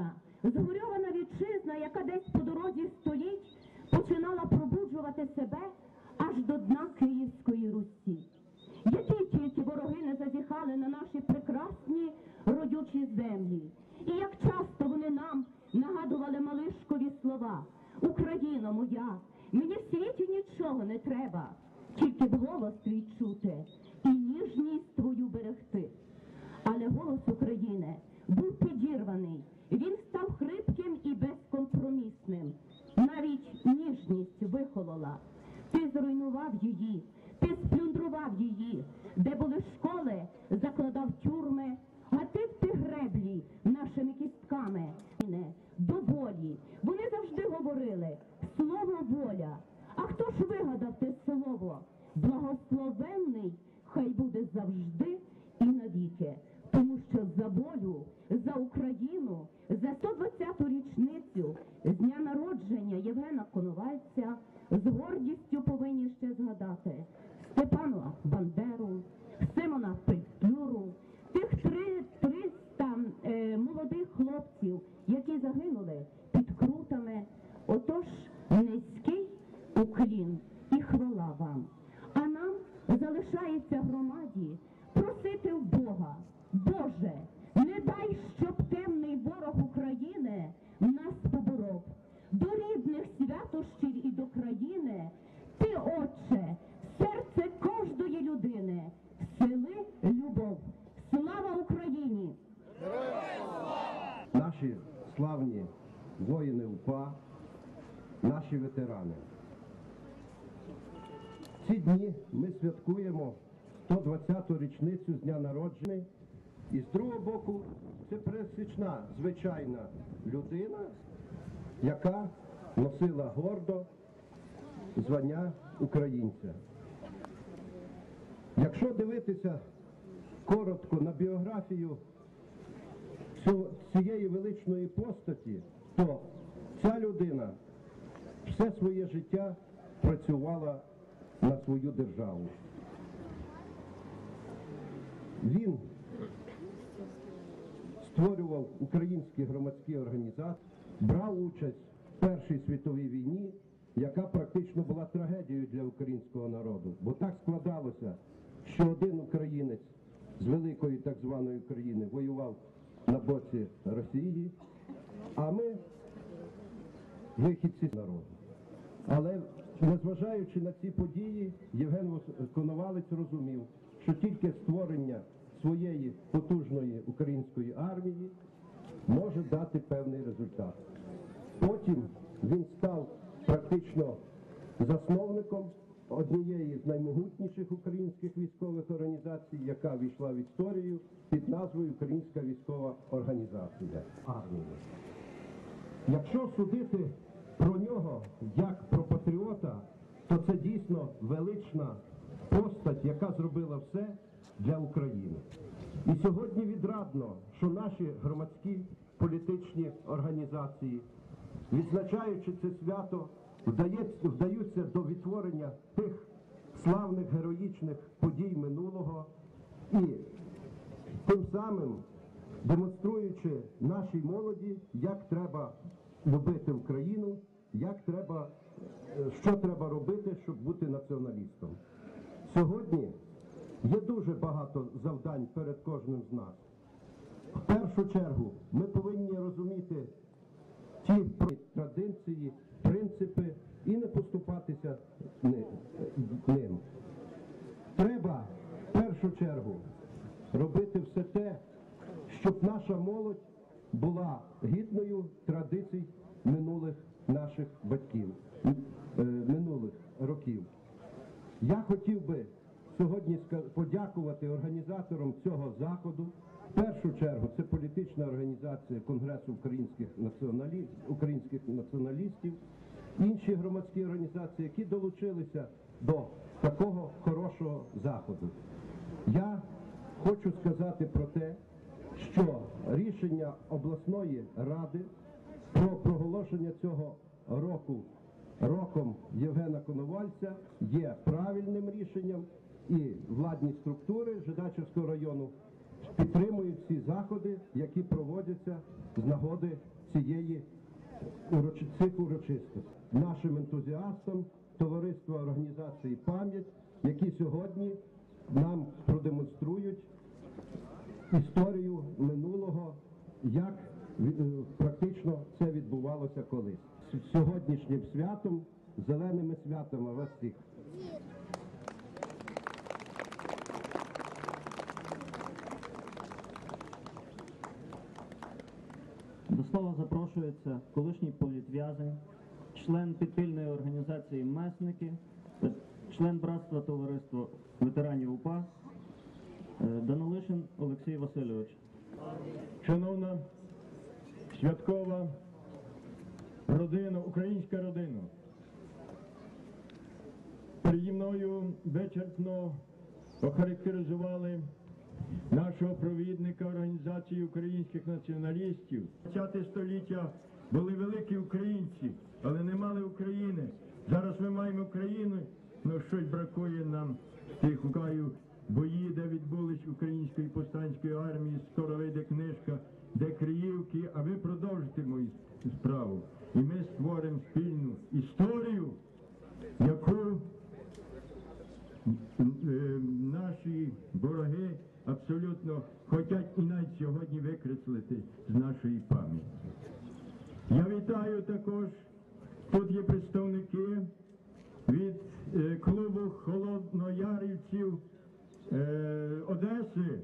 Україна, згорьована вітчизна, яка десь по дорозі століть починала пробуджувати себе аж до дна Київської Русі. Які тільки вороги не зазіхали на наші прекрасні родючі землі, і як часто вони нам нагадували малишкові слова Україно моя, мені в світі нічого не треба, тільки б голос твій чути і ніжність твою берегти. Але голос України був підірваний. Він став хрипким і безкомпромісним. Навіть ніжність вихолола. Ти зруйнував її, ти сплюндрував її, де були школи, закладав тюрми, а ти в ти греблі нашими кістками. Не, До болі. Вони завжди говорили слово воля. А хто ж вигадав те слово? Благословенний хай буде завжди і навіки. Тому що за волю, за Україну, за 120-ту річницю з дня народження Євгена Коновальця з гордістю повинні ще згадати Степана Бандеру, Симона Петлюру, тих три, 300 е, молодих хлопців, які загинули під крутами. Отож, низький уклін і хвала вам. А нам залишається громаді просити в Бога, Боже, не дай, щоб темний ворог України нас поборов. До рідних святощів і до країни ти, Отче, серце кожної людини, сили любов. Слава Україні! наші славні воїни УПА, наші ветерани. Ці дні ми святкуємо 120-ту річницю з дня народження. І з другого боку, це пересічна звичайна людина, яка носила гордо звання українця. Якщо дивитися коротко на біографію цієї величної постаті, то ця людина все своє життя працювала на свою державу. Він створював українські громадські організації, брав участь в Першій світовій війні, яка практично була трагедією для українського народу. Бо так складалося, що один українець з великої так званої України воював на боці Росії, а ми вихідці народу. Але незважаючи на ці події, Євген Коновалець розумів, що тільки створення своєї потужної української армії може дати певний результат. Потім він став практично засновником однієї з наймогутніших українських військових організацій, яка війшла в історію під назвою Українська військова організація армія. Якщо судити про нього як про патріота, то це дійсно велична постать, яка зробила все для України. І сьогодні відрадно, що наші громадські політичні організації, відзначаючи це свято, вдаються до відтворення тих славних героїчних подій минулого і тим самим демонструючи нашій молоді, як треба любити Україну, як треба, е, що треба робити, щоб бути націоналістом. Сьогодні є дуже багато завдань перед кожним з нас. В першу чергу ми повинні розуміти ті традиції, принципи і не поступатися ни- ним. Треба в першу чергу робити все те, щоб наша молодь була гідною традицій минулих наших батьків, е, минулих років. Я хотів би сьогодні ска- подякувати організаторам цього заходу. В першу чергу це політична організація Конгресу українських націоналістів, українських націоналістів, інші громадські організації, які долучилися до такого хорошого заходу. Я хочу сказати про те, що рішення обласної ради про проголошення цього року роком Євгена Коновальця є правильним рішенням, і владні структури Жидачівського району підтримують всі заходи, які проводяться з нагоди цієї цих урочистостей. Нашим ентузіастам товариства організації пам'ять, які сьогодні нам продемонструють історію минулого, як е, практично це відбувалося колись. Сьогоднішнім святом, зеленими святами вас всіх. Слова запрошується колишній політв'язень, член підпільної організації Месники, член братства товариства ветеранів УПА е, Данилишин Олексій Васильович. Шановна святкова родина, українська родина. Переді мною вичерпно охарактеризували нашого провідника Організації українських націоналістів. 20 століття були великі українці, але не мали України. Зараз ми маємо Україну, але щось бракує нам тих гукаю бої, де відбулись української повстанської армії, скоро вийде книжка, де Криївки, а ви продовжите мою справу. І ми створимо спільну історію, яку е, наші вороги абсолютно хочуть і навіть сьогодні викреслити з нашої пам'яті. Я вітаю також, тут є представники від е, клубу Холодноярівців е, Одеси,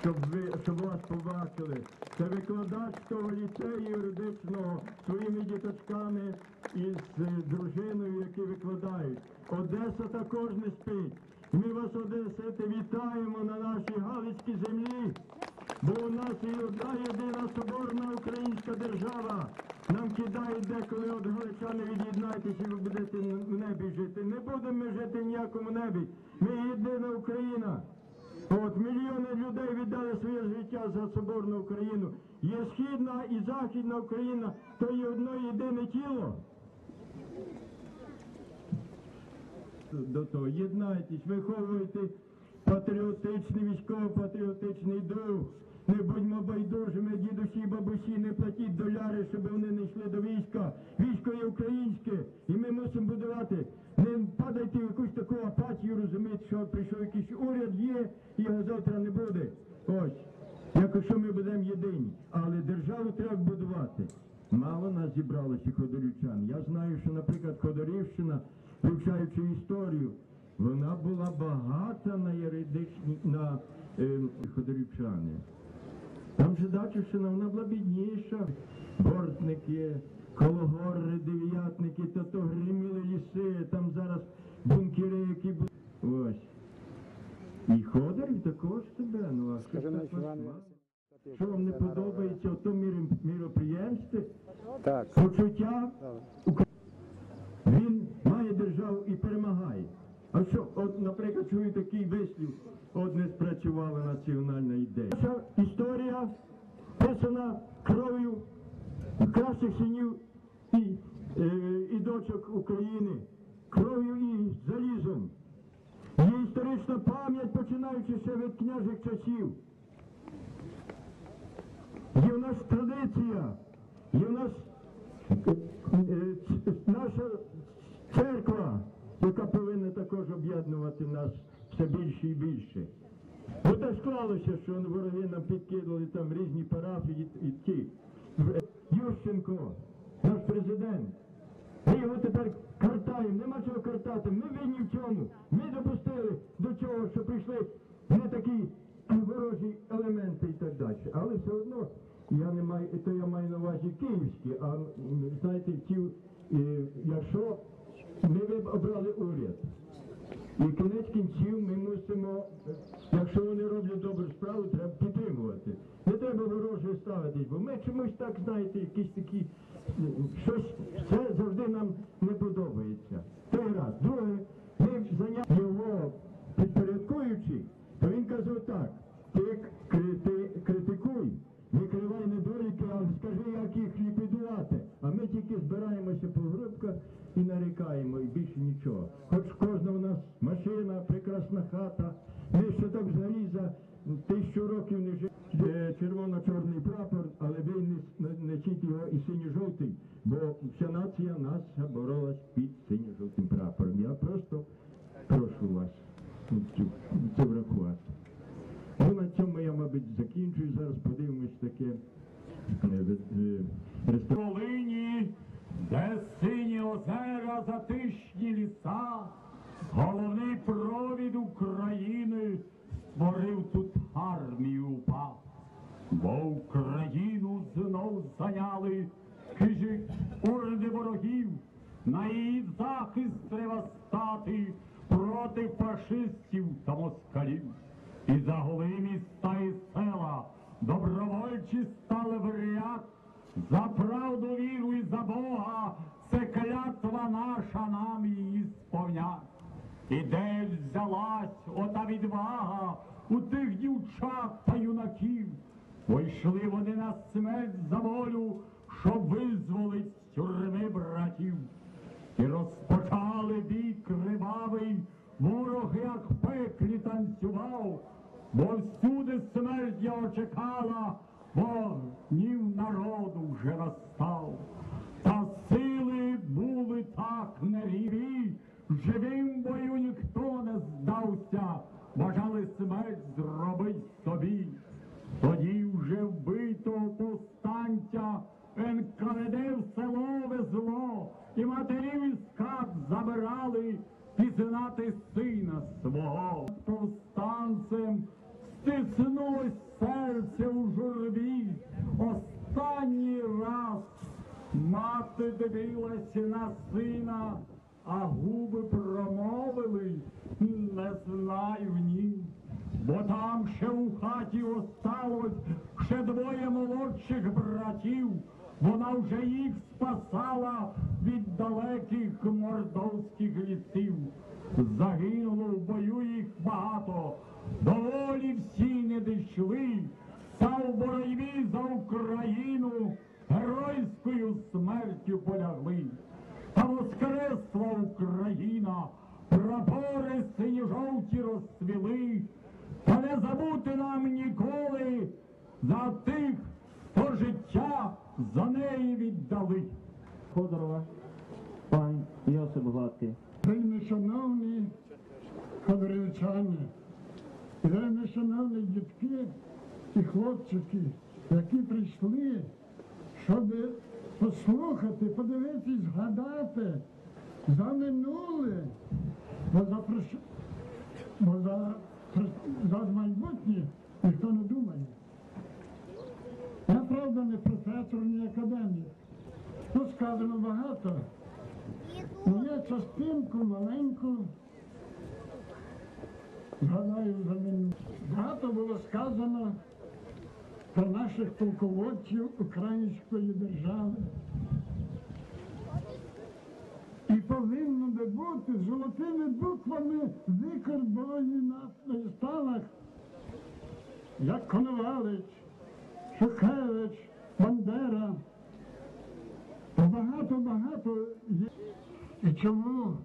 щоб ви щоб вас побачили. Це викладач того ліцею юридичного своїми діточками із е, дружиною, які викладають. Одеса також не спить. Ми вас, Одесити, вітаємо на нашій Галицькій землі, бо у нас є одна єдина соборна українська держава. Нам кидають деколи от галичани від'єднайтеся, і ви будете в небі жити. Не будемо ми жити в ніякому небі. Ми єдина Україна. От мільйони людей віддали своє життя за соборну Україну. Є східна і західна Україна, то є одно єдине тіло. До того єднайтесь, виховуйте патріотичний, військово-патріотичний дух. Не будьмо байдужими, дідусі і бабусі, не платіть доляри, щоб вони не йшли до війська. Військо є українське, і ми мусимо будувати. Не падайте в якусь таку апатію, розумієте, що прийшов якийсь уряд, є, і його завтра не буде. Ось. Якщо ми будемо єдині, але державу треба будувати. Мало нас зібралося ходорівчан. Я знаю, що, наприклад, Ходорівщина, вивчаючи історію, вона була багата на юридичні на е, ходорівчани. Там же Дачівщина, вона була бідніша. Бортники, кологори, дев'ятники, то то гриміли ліси, там зараз бункери, які були. Ось. І Ходорів також себе, ну а Скажи, так Микола вас Що вам не подобається в тому міроприємстві? Так, Почуття так. він має державу і перемагає. А що, от, наприклад, чую такий вислів, от не спрацювала національна ідея. Наша історія писана кров'ю кращих синів і, е, і дочок України, кров'ю і залізом. Є історична пам'ять, починаючи ще від княжих часів. Є в нас традиція, є в нас е, е, наша церква, яка повинна також об'єднувати нас все більше і більше. Бо так склалося, що вороги нам підкидали там різні парафії і ті. Ющенко, наш президент. Ми його тепер картаємо, нема чого картати. Ми винні в цьому. Ми допустили до цього, що прийшли не такі ворожі елементи і так далі. Але все одно я не маю, то я маю на увазі київські, а знаєте, ті, е, якщо ми обрали уряд. І кінець кінців ми мусимо, якщо вони роблять добру справу, треба підтримувати. Не треба вороже ставитись, бо ми чомусь так, знаєте, якісь такі, е, щось, це завжди нам не подобається. Той раз. Друге, ми зайняли його підпорядкуючи, то він казав так, ти крити, критикуй, викривай недоліки, але скажи, як їх ліквідувати. А ми тільки збираємося по групках і нарікаємо, і більше нічого. Хоч кожна у нас машина, прекрасна хата, ми ще так взагалі за тисячу років не наречіть його і синьо-жовтий, бо вся нація наша боролась під синьо-жовтим прапором. Я просто прошу вас це врахувати. Ну, на цьому я, мабуть, закінчую. Зараз подивимось таке е, е, де сині озера, затишні ліса, головний провід України створив тут армію УПА. Бо Україну знов зайняли хижі орди ворогів, на її захист треба стати проти фашистів та москалів. І за голи міста і села добровольчі стали в ряд, за правду віру і за Бога, це клятва наша нам її сповнять. І де взялась ота відвага у тих дівчат та юнаків, бо вони на смерть за волю, щоб визволить з тюрми братів. І розпочали бій кривавий, ворог як пеклі танцював, бо всюди смерть його чекала, бо гнів народу вже настав. Та сили були так неріві, живим бою ніхто не здався, бажали смерть зробить собі. Тоді вже вбитого повстанця НКВД в село там ще у хаті осталось ще двоє молодших братів. Вона вже їх спасала від далеких мордовських лісів. Загинуло в бою їх багато, доволі всі не дійшли. Та в боротьбі за Україну геройською смертю полягли. Та воскресла Україна, прапори синьо-жовті розцвіли, та не забути нам ніколи за тих, хто життя за неї віддали. Ходорова, пан Йосип Гладкий. Вельми шановні ходорівчани, і вельми шановні дітки і хлопчики, які прийшли, щоб послухати, подивитись, згадати за минуле, бо за, бо за, за майбутнє ніхто не думає. Я правда не професор, не академік. Тут сказано багато. Ну, я частинку маленьку згадаю за мене. Багато було сказано про наших полководців української держави. І повинно би бути золотими буквами викарбовані на на сталах, як Коновалець, Шухевич, Бандера. Багато-багато є. І чому?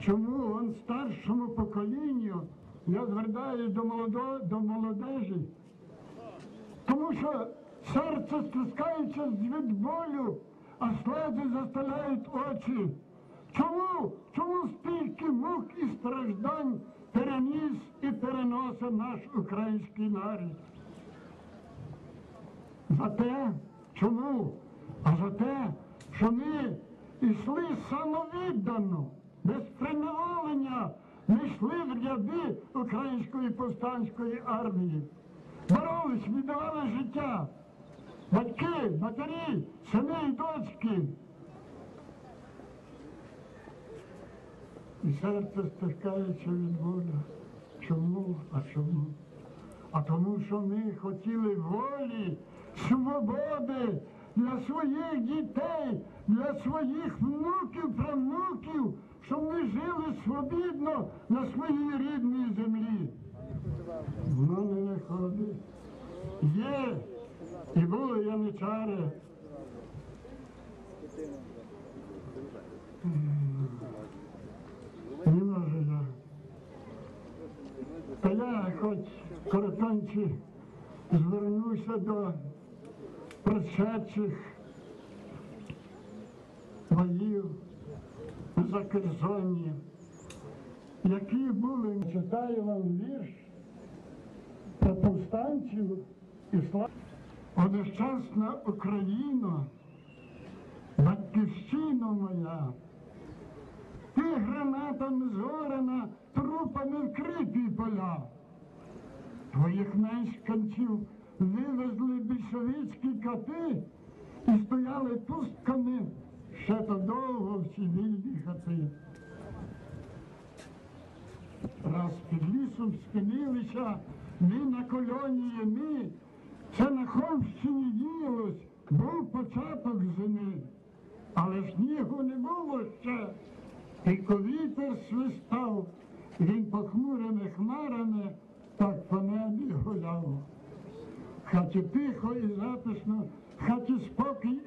Чому он старшому поколінню я звертаюсь до молодо, до молодежі? Тому що серце стискається від болю, а сльози застеляють очі. Чому? Чому стільки мук і страждань переніс і переносить наш український народ? За те, чому? А за те, що ми йшли самовіддано, без приневолення, ми йшли в ряди української повстанської армії. Боролись, віддавали життя. Батьки, матері, сини і дочки. І серце стискається від болю. Чому? А чому? А тому, що ми хотіли волі, свободи для своїх дітей, для своїх внуків, правнуків, щоб ми жили свобідно на своїй рідній землі. Воно не виходить. Є і були яничари. Я. Та я хоч коротенькі звернуся до прошедших боїв за Керзоні, які були, читаю вам вірш про повстанців і слав. О Україна, батьківщина моя, ти гранатами зорена, трупами вкриті поля. Твоїх мешканців вивезли більшовицькі коти і стояли пустками ще то довго в цивільні хати. Раз під лісом спинилися ми на колонії ми. Це на Холмщині діялось, був початок зими, але снігу не було ще. Тільки вітер свистав, він похмурими хмарами так по небі гуляв. Хаті тихо і затишно, хаті спокій.